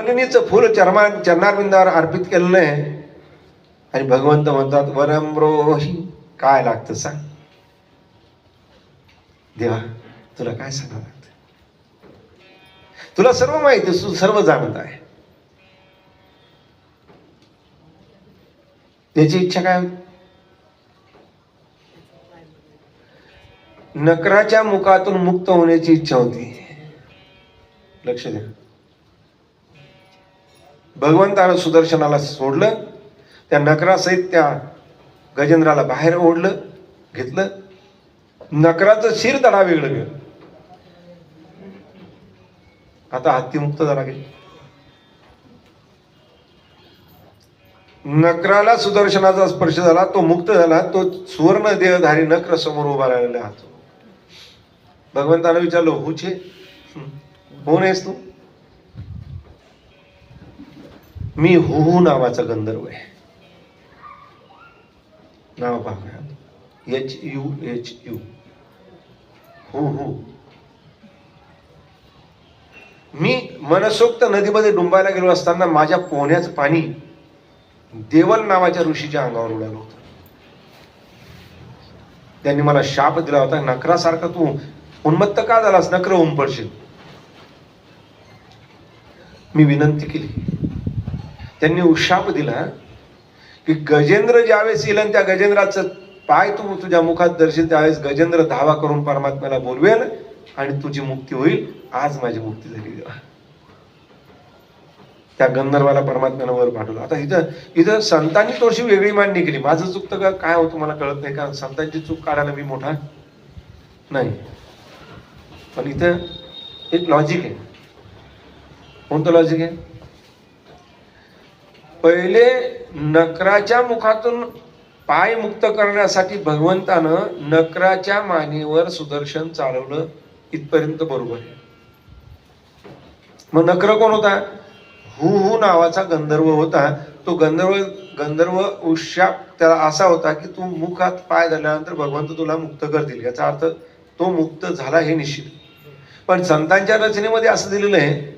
मुलीनीचं फुल चरमा चरणारविंदावर अर्पित केलेलं आहे. आणि भगवंत म्हणतात वरम्रोही काय लागतं सांग. देवा तुला काय सांगावं लागतं? तुला सर्व माहिती तू सर्व जाणत आहे. त्याची इच्छा काय होती? नकराच्या मुखातून मुक्त होण्याची इच्छा होती. लक्ष द्या. भगवंतानं सुदर्शनाला सोडलं त्या नकरासहित त्या गजेंद्राला बाहेर ओढलं घेतलं. नकराचं शिर तडा वेगळं गेलं. आता हत्ती मुक्त झाला गेला नकराला सुदर्शनाचा स्पर्श झाला तो मुक्त झाला तो सुवर्ण देहधारी नक्र समोर उभा राहिलेला भगवंताला भगवंतानं विचारलं हुचे? कोण आहेस तू? मी हुहू नावाचा गंधर्व आहे. नाव पाहूया. H U H U Huhu. मी मनसोक्त नदीमध्ये डुंबायला गेलो असताना माझ्या पोहण्याचं पाणी देवल नावाच्या ऋषीच्या अंगावर उडालं होतं. त्यांनी मला शाप दिला होता. नकरासारखा तू उन्मत्त का झालास? नकर होऊन पडशील मी विनंती केली. त्यांनी उशाप दिला की गजेंद्र ज्यावेळेस येईल आणि त्या गजेंद्राचं पाय तू तुझ्या मुखात दर्शील त्यावेळेस गजेंद्र धावा करून परमात्म्याला बोलवेल आणि तुझी मुक्ती होईल. आज माझी मुक्ती झाली. देवा त्या गंधर्वाला परमात्म्यानं वर पाठवलं. आता इथं इथं संतांनी थोडीशी वेगळी मांडणी केली. माझं चुकतं का काय होतं मला कळत नाही का? संतांची चूक काढायला मी मोठा? नाही. पण इथं एक लॉजिक आहे. कोणतं लॉजिक आहे? पहिले नकराच्या मुखातून पाय मुक्त करण्यासाठी भगवंतानं नकराच्या मानेवर सुदर्शन चालवलं इथपर्यंत बरोबर आहे. मग नकर कोण होता? हु हु नावाचा गंधर्व होता. तो गंधर्व गंधर्व उशाप त्याला असा होता की तू मुखात पाय धरल्यानंतर भगवंत तुला मुक्त करतील. याचा अर्थ तो मुक्त झाला हे निश्चित. पण संतांच्या रचनेमध्ये असं दिलेलं आहे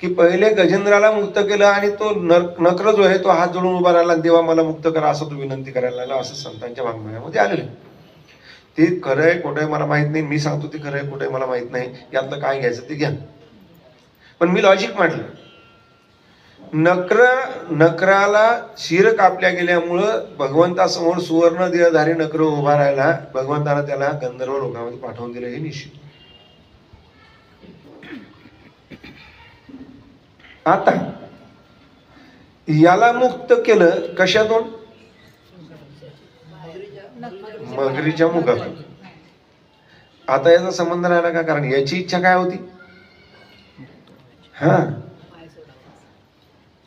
की पहिले गजेंद्राला मुक्त केलं आणि तो नक्र जो आहे तो हात जोडून उभा राहिला देवा मला मुक्त करा असं तू विनंती करायला लागला असं संतांच्या वाङ्मयामध्ये आलेलं आहे. ते खरं आहे खोटं आहे मला माहीत नाही. मी सांगतो ते खरं आहे खोटं आहे मला माहीत नाही. यातलं काय घ्यायचं ते घ्या. पण मी लॉजिक मांडलं नक्र नकराला शिर कापल्या गेल्यामुळं भगवंतासमोर सुवर्ण देहधारी नक्र उभा राहिला भगवंतानं त्याला गंधर्व लोकांमध्ये पाठवून दिलं हे निश्चित. आता. याला मुक्त केलं कशातून? मगरीच्या मुखातून आता याचा संबंध राहिला का? कारण याची इच्छा काय होती? हा?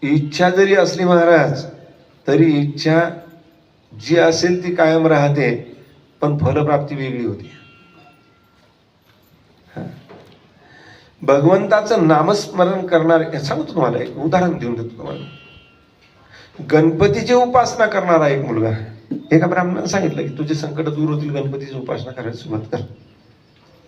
इच्छा जरी असली महाराज तरी इच्छा जी असेल ती कायम राहते पण फलप्राप्ती वेगळी होती. भगवंताचं नामस्मरण करणारे सांगतो तुम्हाला एक उदाहरण देऊन देतो तुम्हाला. गणपतीची उपासना करणारा एक मुलगा एका ब्राह्मणानं सांगितलं की तुझे संकट दूर होतील गणपतीची उपासना करायला सुरुवात कर.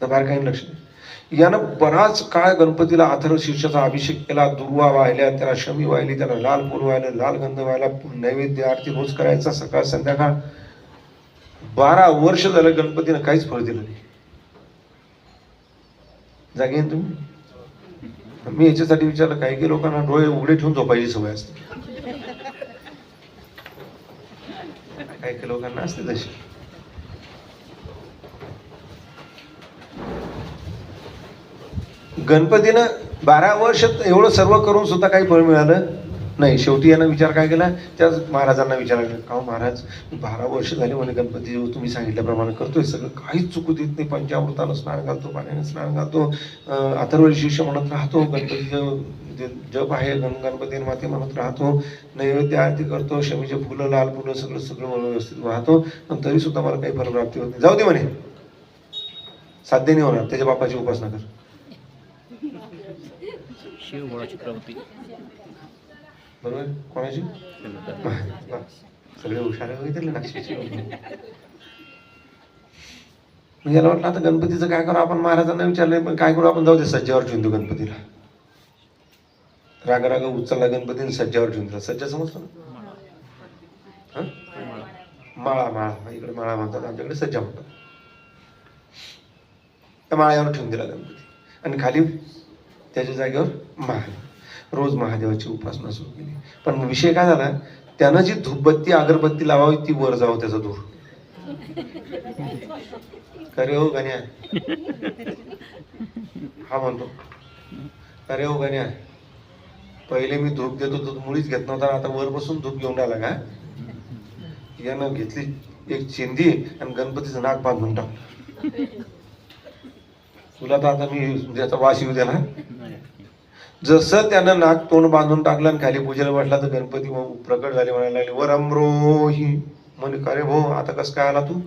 तर बाहेर काही लक्ष नाही. यानं बराच काळ गणपतीला आथर शीर्षाचा अभिषेक केला दुर्वा वाहिल्या त्याला शमी वाहिली त्याला लाल फूल वाहिलं लाल गंध वाहिला नैवेद्य आरती रोज करायचा सकाळ संध्याकाळ. बारा वर्ष झालं गणपतीनं काहीच फळ दिलं नाही. जागे तुम्ही. मी याच्यासाठी विचारलं काही काही लोकांना डोळे उघडे ठेवून झोपायची सवय असते. काही काही लोकांना असते तशी. गणपतीनं बारा वर्ष एवढं सर्व करून सुद्धा काही फळ मिळालं. नाही शेवटी यानं विचार काय केला? त्याच महाराजांना विचार केला का महाराज बारा वर्ष झाले म्हणे गणपती तुम्ही सांगितल्याप्रमाणे करतोय सगळं काहीच चुकू देत नाही पंचामृतानं स्नान घालतो पाण्याने स्नान घालतो अं, अथर्वरी शिष्य म्हणत राहतो गणपतीचं जे जप आहे गण गणपती माते म्हणत राहतो नैवेद्य आरती करतो शमीचे फुलं लाल फुलं सगळं सगळं व्यवस्थित वाहतो पण तरी सुद्धा मला काही फलप्राप्ती होत नाही. जाऊ दे म्हणे. साध्य नाही होणार त्याच्या बापाची उपासना कर. शिव चक्रवर्ती बरोबर? कोणाची सगळे हुशार बघितले नाशिकचे मग याला वाटलं आता गणपतीचं काय करू? आपण महाराजांना विचारलं पण काय करू आपण? जाऊ दे सज्जावर ठेवून देऊ गणपतीला. राग राग उचलला गणपतीने सज्जावर ठेवून दिला सज्जा समजतो ना? माळा माळा. इकडे माळा म्हणतात आमच्याकडे सज्जा म्हणतात. त्या माळ्यावर ठेवून दिला गणपती. आणि खाली त्याच्या जागेवर महादेव रोज महादेवाची उपासना सुरू केली. पण विषय काय झाला? त्यानं जी धूपबत्ती अगरबत्ती लावावी ती वर जावं त्याचा धूर. अरे हो गण्या. हा म्हणतो. अरे हो गण्या. पहिले मी धूप देतो तर मुळीच घेत नव्हता आता वर बसून धूप घेऊन आला का? यानं घेतली एक चिंदी आणि गणपतीचं नाक बांधून टाकलं. तुला तर आता मी त्याचा वास येऊ द्याला जसं त्यानं नाक तोंड बांधून टाकलं आणि खाली पूजेला बसला तर गणपती प्रकट झाले म्हणायला लागले वर अमरोही. म्हणे अरे भो भाऊ आता कसं काय आला तू?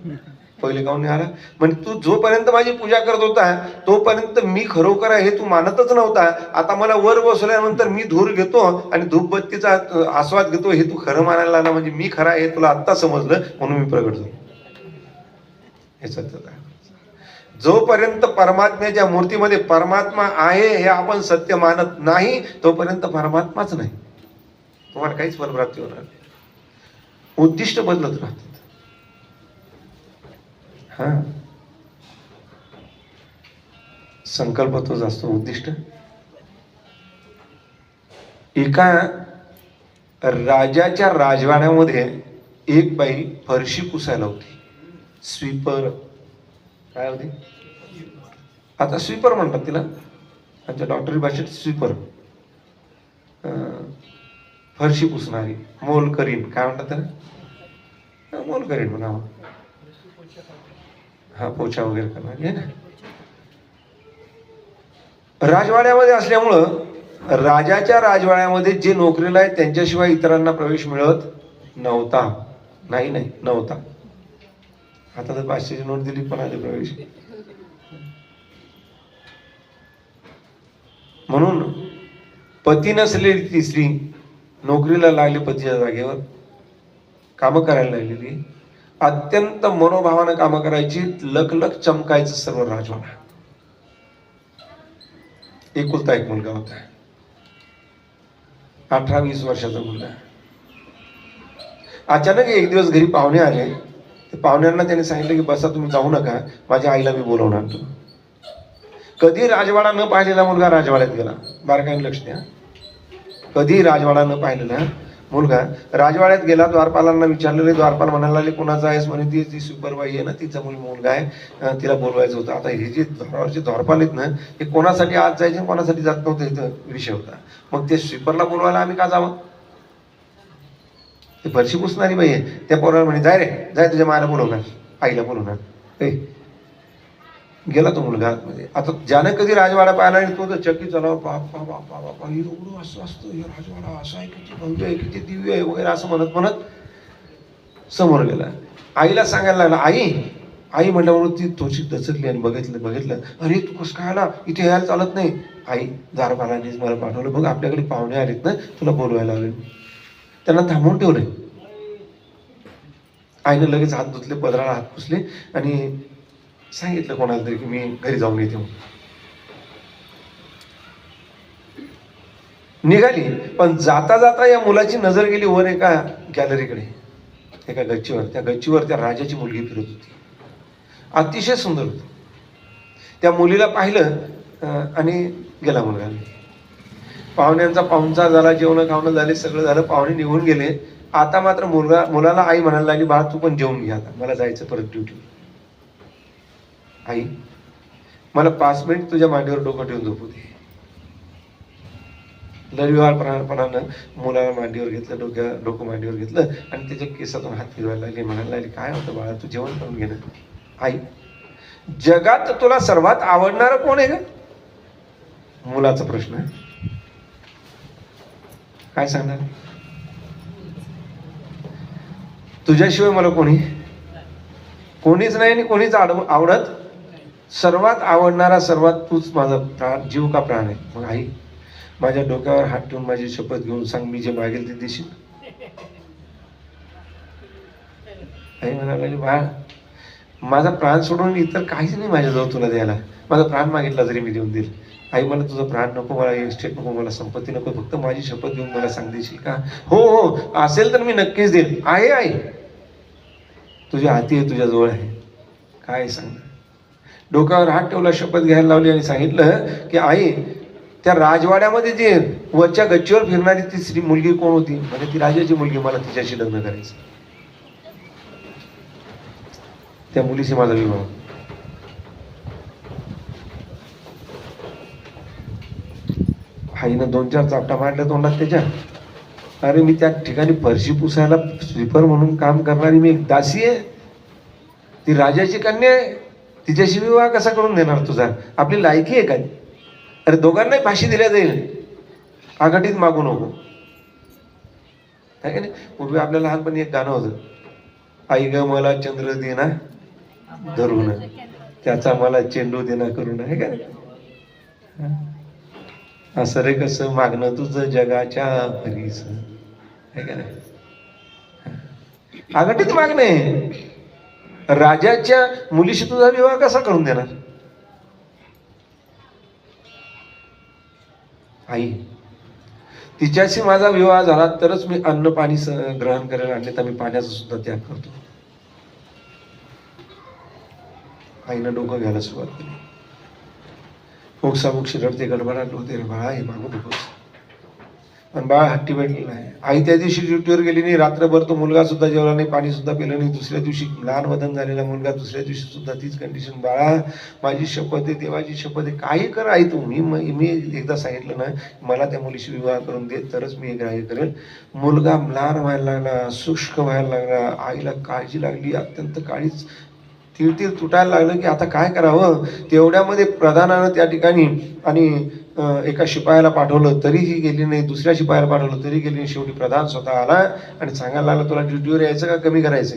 पहिले काऊन नाही आला? म्हणजे तू जोपर्यंत माझी पूजा करत होता तोपर्यंत मी खरोखर आहे हे तू मानतच नव्हता. आता मला वर बसल्यानंतर मी धूर घेतो आणि धूपबत्तीचा आस्वाद घेतो हे तू खरं मानायला लागला म्हणजे मी खरा आहे हे तुला आत्ता समजलं म्हणून मी प्रगट झालो. हे सत्यता आहे. जोपर्यंत परमात्म्याच्या मूर्तीमध्ये परमात्मा आहे हे आपण सत्य मानत नाही तोपर्यंत परमात्माच नाही. तुम्हाला काहीच फलप्राप्ती होणार नाही. उद्दिष्ट बदलत राहतात. हा. संकल्प तोच असतो उद्दिष्ट. एका राजाच्या राजवाड्यामध्ये एक बाई फरशी पुसायला होती. स्वीपर काय होती? आता स्वीपर म्हणतात तिला. आमच्या डॉक्टरी भाषेत स्वीपर फरशी पुसणारी. मोल करीन. काय म्हणतात त्याला? मोल करीन म्हणावं हा पोछा वगैरे करणारी. आहे ना? राजवाड्यामध्ये असल्यामुळं राजाच्या राजवाड्यामध्ये जे नोकरीला आहेत त्यांच्याशिवाय इतरांना प्रवेश मिळत नव्हता. नाही नाही नव्हता. आता तर पाचशेची नोट दिली पण आले प्रवेश. म्हणून पती नसलेली ती स्त्री नोकरीला लागली पतीच्या जागेवर कामं करायला लागलेली. अत्यंत मनोभावानं कामं करायची लखलख चमकायचं सर्व राजवाडा. एकुलता एक मुलगा होता. अठरा वीस वर्षाचा मुलगा. अचानक एक दिवस घरी पाहुणे आले. ते पाहुण्यांना त्याने सांगितलं की बसा तुम्ही जाऊ नका. माझ्या आईला मी बोलवणार तो कधी राजवाडा न पाहिलेला मुलगा राजवाड्यात गेला? बारकाईने लक्ष द्या. कधी राजवाडा न पाहिलेला मुलगा राजवाड्यात गेला द्वारपालांना विचारलेले द्वारपाल म्हणाला कुणाचा कोणाचा आहेस? म्हणे ती ती सुपरबाई आहे ना तिचा मुल मुलगा आहे. तिला बोलवायचं होतं. आता हे जे द्वारावरचे द्वारपाल आहेत ना हे कोणासाठी आज जायचे आणि कोणासाठी जात नव्हते विषय होता. मग ते स्वीपरला बोलवायला आम्ही का जावं? ते फरशी पुसणारी बाई आहे. त्या पोराला म्हणे जाय रे जाय तुझ्या मायला बोलवणार आईला बोलवणार ए गेला तो मुलगा आतमध्ये. आता ज्याने कधी राजवाडा पाहिला आणि तो तर चक्की चालावा बापा बापा बापा ही एवढं असं असतं हे राजवाडा असा आहे किती भव्य आहे किती दिव्य आहे वगैरे असं म्हणत म्हणत समोर गेला. आईला सांगायला लागला आई आई म्हटल्यावर ती थोडीशी दचकली आणि बघितलं बघितलं. अरे तू कसं काय आला? इथे यायला चालत नाही. आई दारबालांनीच मला पाठवलं बघ आपल्याकडे पाहुणे आलेत ना तुला बोलवायला आले त्यांना थांबवून ठेवलं आईनं लगेच हात धुतले पदराला हात पुसले आणि सांगितलं कोणाला तरी की मी घरी जाऊन येते निघाली पण जाता जाता या मुलाची नजर गेली वर एका गॅलरीकडे एका गच्चीवर. त्या गच्चीवर त्या राजाची मुलगी फिरत होती. अतिशय सुंदर होती. त्या मुलीला पाहिलं आणि गेला मुलगा. पाहुण्यांचा पाहुणचा झाला जेवण खावणं झाले सगळं झालं. पाहुणे निघून गेले. आता मात्र मुलगा मुलाला आई म्हणायला लागली बाळा तू पण जेवून घे आता. मला जायचं परत ड्युटी आई मला पाच मिनिट तुझ्या मांडीवर डोकं ठेवून झोपू दे. लढविवाळपणानं मुलाला मांडीवर घेतलं डोक्या डोकं मांडीवर घेतलं आणि त्याच्या केसातून हात फिरवायला लागले. म्हणायला लागले काय होतं बाळा तू जेवण करून घे आई जगात तुला सर्वात आवडणारं कोण आहे का मुलाचा प्रश्न. आहे काय सांगणार? तुझ्याशिवाय मला कोणी? कोणीच नाही आणि कोणीच आडव आवडत? सर्वात आवडणारा सर्वात तूच माझा प्राण जीव का प्राण आहे? मग आई माझ्या डोक्यावर हात ठेवून माझी शपथ घेऊन सांग मी जे मागेल ते देशील? आई म्हणाली बाळ माझा प्राण सोडून इतर काहीच नाही माझ्याजवळ तुला द्यायला. माझा प्राण मागितला जरी मी देऊन देईल. आई मला तुझं प्राण नको मला इस्टेट नको मला संपत्ती नको फक्त माझी शपथ घेऊन मला सांग देशील का? हो हो असेल तर मी नक्कीच देईल. आहे आई. तुझ्या हाती आहे तुझ्या आहे. काय सांग? डोक्यावर हात ठेवला शपथ घ्यायला लावली आणि सांगितलं की आई त्या राजवाड्यामध्ये जे वरच्या गच्चीवर फिरणारी ती स्त्री मुलगी कोण होती? म्हणजे ती राजाची मुलगी मला तिच्याशी लग्न करायचं त्या मुलीशी माझा विवाह आईनं दोन चार चापटा मारल्या तोंडात त्याच्या. अरे मी त्या ठिकाणी फरशी पुसायला स्वीपर म्हणून काम करणारी मी एक दासी आहे. ती राजाची कन्या आहे. तिच्याशी विवाह कसा करून देणार तुझा? आपली लायकी आहे काय? अरे दोघांनाही फाशी दिल्या जाईल. आघाडीत मागू नको. आहे का नाही? पूर्वी आपल्या लहानपणी एक गाणं होतं. आई ग मला चंद्र देना धरून. त्याचा मला चेंडू देना करून. आहे का असं रे कसं मागणं तुझं जगाच्या परीस आहे मागणे मागणं आहे. राजाच्या मुलीशी तुझा विवाह कसा करून देणार? आई तिच्याशी माझा विवाह झाला तरच मी अन्न पाणी स- ग्रहण करेल तर मी पाण्याचा सुद्धा त्याग करतो. आईनं डोकं घ्यायला सुरुवात केली. मोक्षामोक्षी रडते गडबडाट होते रे बाळा हे मागू नकोस पण बाळ हट्टी भेटलेला आहे आई त्या दिवशी ड्युटीवर गेली नाही रात्रभर तो मुलगा सुद्धा जेवला नाही पाणी सुद्धा पिलं नाही. दुसऱ्या दिवशी लहान वदन झालेला मुलगा दुसऱ्या दिवशी सुद्धा तीच कंडिशन बाळा माझी शपथ आहे देवाची शपथ आहे. काही कर आई तू. मी मी एकदा सांगितलं ना मला त्या मुलीशी विवाह करून दे तरच मी हे ग्राह्य करेल. मुलगा लहान व्हायला लागला शुष्क व्हायला लागला. आईला काळजी लागली अत्यंत काळीच तीळ तीळ तुटायला लागलं की आता काय करावं? तेवढ्यामध्ये प्रधानानं त्या ठिकाणी आणि एका शिपायाला पाठवलं तरीही गेली नाही. दुसऱ्या शिपायाला पाठवलं तरी गेली नाही. शेवटी प्रधान स्वतः आला आणि सांगायला लागला तुला ड्युटीवर यायचं का? कमी करायचं